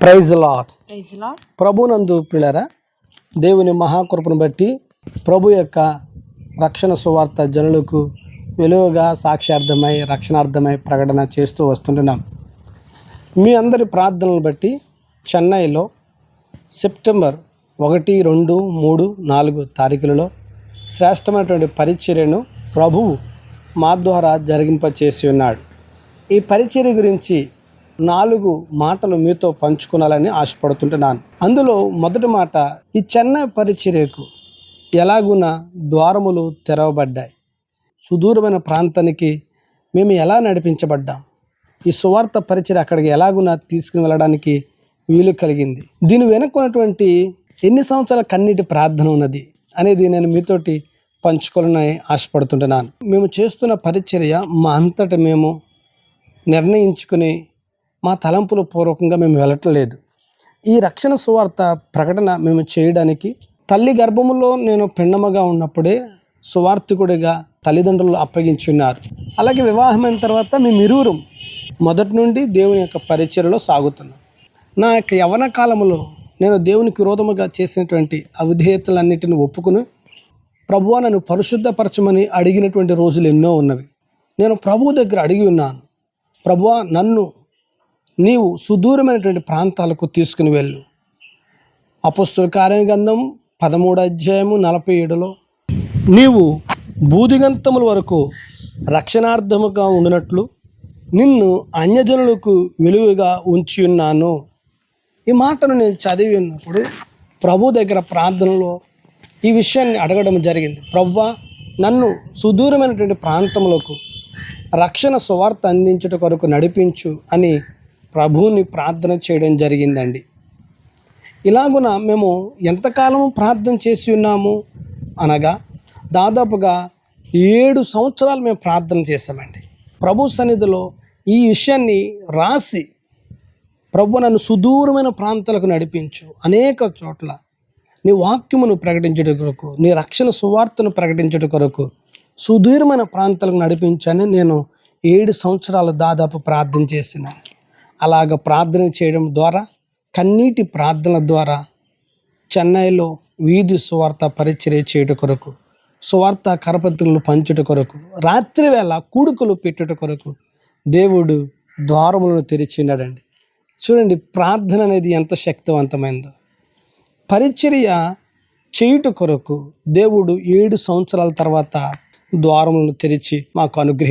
Praise lord ప్రభునందు పిల్లరా దేవుని మహాకృపను బట్టి ప్రభు యొక్క రక్షణ సువార్త జనులకు విలువగా సాక్ష్యార్థమై రక్షణార్థమై ప్రకటన చేస్తూ వస్తుంటున్నాం. మీ అందరి ప్రార్థనలు బట్టి చెన్నైలో సెప్టెంబర్ ఒకటి రెండు మూడు నాలుగు తారీఖులలో శ్రేష్టమైనటువంటి పరిచర్యను ప్రభువు మా ద్వారా జరిగింప చేసి ఉన్నాడు. ఈ పరిచర్య గురించి నాలుగు మాటలు మీతో పంచుకోవాలని ఆశపడుతుంటున్నాను అందులో మొదటి మాట ఈ చెన్నై పరిచర్యకు ఎలాగున ద్వారములు తెరవబడ్డాయి. సుదూరమైన ప్రాంతానికి మేము ఎలా నడిపించబడ్డాం? ఈ సువార్త పరిచర్య అక్కడికి ఎలాగున తీసుకుని వెళ్ళడానికి వీలు కలిగింది. దీని వెనుకున్నటువంటి ఎన్ని సంవత్సరాల కన్నీటి ప్రార్థన ఉన్నది అనేది నేను మీతోటి పంచుకోవాలని ఆశపడుతుంటున్నాను మేము చేస్తున్న పరిచర్య మా అంతట మేము నిర్ణయించుకుని మా తలంపుల పూర్వకంగా మేము వెళ్ళట్లేదు ఈ రక్షణ సువార్త ప్రకటన మేము చేయడానికి తల్లి గర్భములో నేను పిండమగా ఉన్నప్పుడే సువార్థికుడిగా తల్లిదండ్రులు అప్పగించున్నారు. అలాగే వివాహమైన తర్వాత మేము ఇరువురం మొదటి నుండి దేవుని యొక్క పరిచయలో సాగుతున్నాం. నా యొక్క యవన కాలంలో నేను దేవునికి విరోధముగా చేసినటువంటి అవిధేయతలన్నిటిని ఒప్పుకుని ప్రభువా నన్ను పరిశుద్ధపరచమని అడిగినటువంటి రోజులు ఎన్నో ఉన్నవి. నేను ప్రభువు దగ్గర అడిగి ఉన్నాను. ప్రభువా నన్ను నీవు సుదూరమైనటువంటి ప్రాంతాలకు తీసుకుని వెళ్ళు. అపుస్తుల కార్యగంధం పదమూడు అధ్యాయము నలభై ఏడులో నీవు బూదిగంతముల వరకు రక్షణార్థముగా ఉండినట్లు నిన్ను అన్యజనులకు విలువగా ఉంచి ఉన్నాను ఈ మాటను నేను చదివి ఉన్నప్పుడు ప్రభు దగ్గర ప్రార్థనలో ఈ విషయాన్ని అడగడం జరిగింది. ప్రభు నన్ను సుదూరమైనటువంటి ప్రాంతములకు రక్షణ సువార్త అందించుట కొరకు నడిపించు అని ప్రభువుని ప్రార్థన చేయడం జరిగిందండి. ఇలాగున మేము ఎంతకాలము ప్రార్థన చేసి ఉన్నాము అనగా దాదాపుగా ఏడు సంవత్సరాలు మేము ప్రార్థన చేసామండి ప్రభు సన్నిధిలో ఈ విషయాన్ని రాసి ప్రభు నన్ను సుదూరమైన ప్రాంతాలకు నడిపించు. అనేక చోట్ల నీ వాక్యమును ప్రకటించుట కొరకు నీ రక్షణ సువార్తను ప్రకటించుట కొరకు సుదూరమైన ప్రాంతాలకు నడిపించని నేను ఏడు సంవత్సరాలు దాదాపు ప్రార్థన చేసినాను. అలాగ ప్రార్థన చేయడం ద్వారా కన్నీటి ప్రార్థనల ద్వారా చెన్నైలో వీధి సువార్త పరిచర్య చేయుట కొరకు సువార్త కరపత్రులు పంచుట కొరకు రాత్రి వేళ కూడుకులు పెట్టుట కొరకు దేవుడు ద్వారములను తెరిచినాడండి. చూడండి ప్రార్థన అనేది ఎంత శక్తివంతమైందో. పరిచర్య చేయుట కొరకు దేవుడు ఏడు సంవత్సరాల తర్వాత ద్వారములను తెరిచి మాకు అనుగ్రహం